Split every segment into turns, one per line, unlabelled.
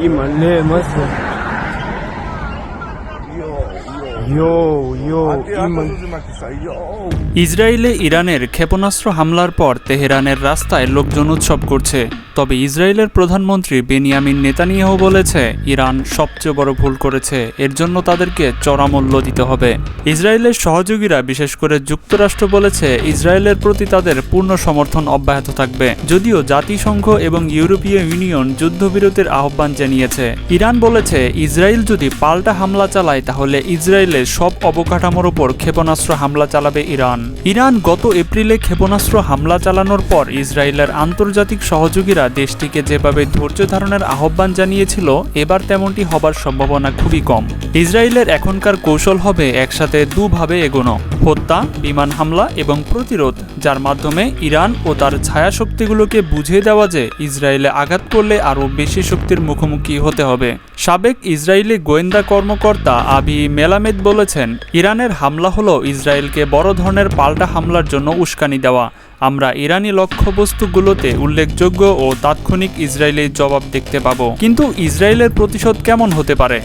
你们累吗？
ইসরায়েলে ইরানের ক্ষেপণাস্ত্র হামলার পর তেহরানের রাস্তায় লোকজন উৎসব করছে তবে ইসরায়েলের প্রধানমন্ত্রী বেনিয়ামিন নেতানিয়াহ বলেছে ইরান সবচেয়ে বড় ভুল করেছে এর জন্য তাদেরকে চড়া দিতে হবে ইসরায়েলের সহযোগীরা বিশেষ করে যুক্তরাষ্ট্র বলেছে ইসরায়েলের প্রতি তাদের পূর্ণ সমর্থন অব্যাহত থাকবে যদিও জাতিসংঘ এবং ইউরোপীয় ইউনিয়ন যুদ্ধবিরতির আহ্বান জানিয়েছে ইরান বলেছে ইসরায়েল যদি পাল্টা হামলা চালায় তাহলে ইসরায়েল ইসরায়েলের সব অবকাঠামোর ওপর ক্ষেপণাস্ত্র হামলা চালাবে ইরান ইরান গত এপ্রিলে ক্ষেপণাস্ত্র হামলা চালানোর পর ইসরায়েলের আন্তর্জাতিক সহযোগীরা দেশটিকে যেভাবে ধৈর্য ধারণের আহ্বান জানিয়েছিল এবার তেমনটি হবার সম্ভাবনা খুবই কম ইসরায়েলের এখনকার কৌশল হবে একসাথে দুভাবে এগোনো হত্যা বিমান হামলা এবং প্রতিরোধ যার মাধ্যমে ইরান ও তার ছায়া শক্তিগুলোকে বুঝিয়ে দেওয়া যে ইসরায়েলে আঘাত করলে আরও বেশি শক্তির মুখোমুখি হতে হবে সাবেক ইসরায়েলি গোয়েন্দা কর্মকর্তা আবি মেলামেদ বলেছেন ইরানের হামলা হলো ইসরায়েলকে বড় ধরনের পাল্টা হামলার জন্য উস্কানি দেওয়া আমরা ইরানি লক্ষ্যবস্তুগুলোতে উল্লেখযোগ্য ও তাৎক্ষণিক ইসরায়েলের জবাব দেখতে পাব কিন্তু ইসরায়েলের প্রতিশোধ কেমন হতে পারে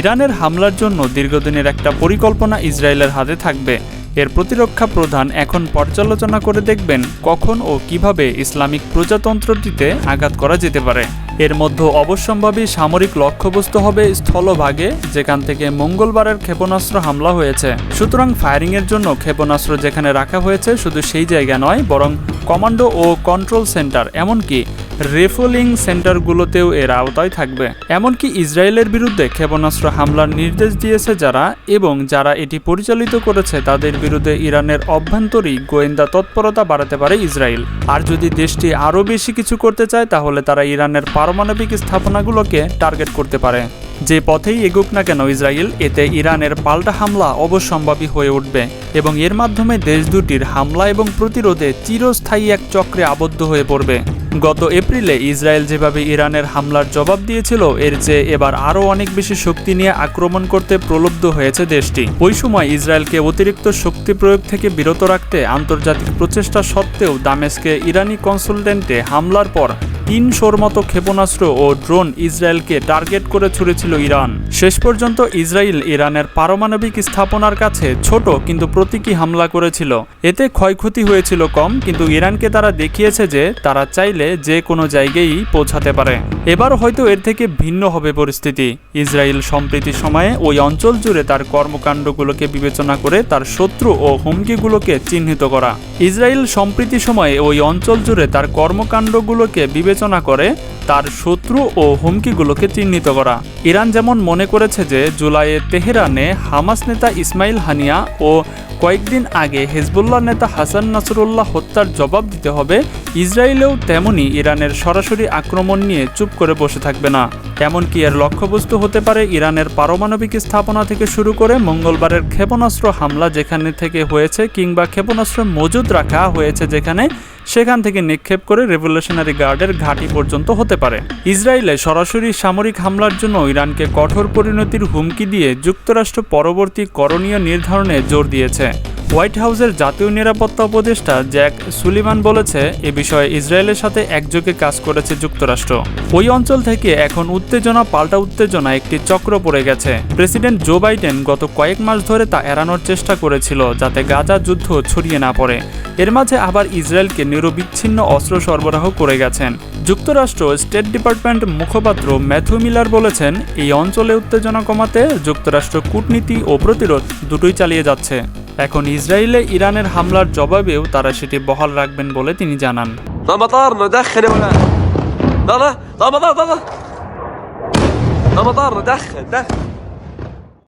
ইরানের হামলার জন্য দীর্ঘদিনের একটা পরিকল্পনা ইসরায়েলের হাতে থাকবে এর প্রতিরক্ষা প্রধান এখন পর্যালোচনা করে দেখবেন কখন ও কিভাবে ইসলামিক প্রজাতন্ত্রটিতে আঘাত করা যেতে পারে এর মধ্যে অবশ্যম্ভাবী সামরিক লক্ষ্যবস্তু হবে স্থলভাগে যেখান থেকে মঙ্গলবারের ক্ষেপণাস্ত্র হামলা হয়েছে সুতরাং ফায়ারিংয়ের জন্য ক্ষেপণাস্ত্র যেখানে রাখা হয়েছে শুধু সেই জায়গা নয় বরং কমান্ডো ও কন্ট্রোল সেন্টার এমনকি রেফোলিং সেন্টারগুলোতেও এর আওতায় থাকবে এমনকি ইসরায়েলের বিরুদ্ধে ক্ষেপণাস্ত্র হামলার নির্দেশ দিয়েছে যারা এবং যারা এটি পরিচালিত করেছে তাদের বিরুদ্ধে ইরানের অভ্যন্তরী গোয়েন্দা তৎপরতা বাড়াতে পারে ইসরায়েল আর যদি দেশটি আরও বেশি কিছু করতে চায় তাহলে তারা ইরানের পারমাণবিক স্থাপনাগুলোকে টার্গেট করতে পারে যে পথেই এগুক না কেন ইসরায়েল এতে ইরানের পাল্টা হামলা অবশ্যম্ভাবী হয়ে উঠবে এবং এর মাধ্যমে দেশ দুটির হামলা এবং প্রতিরোধে চিরস্থায়ী এক চক্রে আবদ্ধ হয়ে পড়বে গত এপ্রিলে ইসরায়েল যেভাবে ইরানের হামলার জবাব দিয়েছিল এর চেয়ে এবার আরও অনেক বেশি শক্তি নিয়ে আক্রমণ করতে প্রলুব্ধ হয়েছে দেশটি ওই সময় ইসরায়েলকে অতিরিক্ত শক্তি প্রয়োগ থেকে বিরত রাখতে আন্তর্জাতিক প্রচেষ্টা সত্ত্বেও দামেশকে ইরানি কনসালটেন্টে হামলার পর তিনশোর মতো ক্ষেপণাস্ত্র ও ড্রোন ইসরায়েলকে টার্গেট করে ছুড়েছিল ইরান শেষ পর্যন্ত ইসরায়েল ইরানের পারমাণবিক স্থাপনার কাছে ছোট কিন্তু প্রতীকী হামলা করেছিল এতে ক্ষয়ক্ষতি হয়েছিল কম কিন্তু ইরানকে তারা দেখিয়েছে যে তারা চাইলে যে কোনো জায়গায় পৌঁছাতে পারে এবার হয়তো এর থেকে ভিন্ন হবে পরিস্থিতি ইসরায়েল সম্প্রীতি সময়ে ওই অঞ্চল জুড়ে তার কর্মকাণ্ডগুলোকে বিবেচনা করে তার শত্রু ও হুমকিগুলোকে চিহ্নিত করা ইসরায়েল সম্প্রীতি সময়ে ওই অঞ্চল জুড়ে তার কর্মকাণ্ডগুলোকে বিবেচনা বিবেচনা করে তার শত্রু ও হুমকিগুলোকে চিহ্নিত করা ইরান যেমন মনে করেছে যে জুলাইয়ে তেহরানে হামাস নেতা ইসমাইল হানিয়া ও কয়েকদিন আগে হেজবুল্লাহ নেতা হাসান নাসরুল্লাহ হত্যার জবাব দিতে হবে ইসরায়েলেও তেমনি ইরানের সরাসরি আক্রমণ নিয়ে চুপ করে বসে থাকবে না এমনকি এর লক্ষ্যবস্তু হতে পারে ইরানের পারমাণবিক স্থাপনা থেকে শুরু করে মঙ্গলবারের ক্ষেপণাস্ত্র হামলা যেখানে থেকে হয়েছে কিংবা ক্ষেপণাস্ত্র মজুদ রাখা হয়েছে যেখানে সেখান থেকে নিক্ষেপ করে রেভলিউশনারি গার্ডের ঘাঁটি পর্যন্ত হতে পারে ইসরায়েলে সরাসরি সামরিক হামলার জন্য ইরানকে কঠোর পরিণতির হুমকি দিয়ে যুক্তরাষ্ট্র পরবর্তী করণীয় নির্ধারণে জোর দিয়েছে হোয়াইট হাউসের জাতীয় নিরাপত্তা উপদেষ্টা জ্যাক সুলিমান বলেছে এ বিষয়ে ইসরায়েলের সাথে একযোগে কাজ করেছে যুক্তরাষ্ট্র ওই অঞ্চল থেকে এখন উত্তেজনা পাল্টা উত্তেজনা একটি চক্র পড়ে গেছে প্রেসিডেন্ট জো বাইডেন গত কয়েক মাস ধরে তা এড়ানোর চেষ্টা করেছিল যাতে গাজা যুদ্ধ ছড়িয়ে না পড়ে এর মাঝে আবার ইসরায়েলকে নিরবিচ্ছিন্ন অস্ত্র সরবরাহ করে গেছেন যুক্তরাষ্ট্র স্টেট ডিপার্টমেন্ট মুখপাত্র ম্যাথু মিলার বলেছেন এই অঞ্চলে উত্তেজনা কমাতে যুক্তরাষ্ট্র কূটনীতি ও প্রতিরোধ দুটোই চালিয়ে যাচ্ছে এখন ইসরায়েলে ইরানের হামলার জবাবেও তারা সেটি বহাল রাখবেন বলে তিনি জানান দাদা দাদা দাদা দাদা দাদা দাদা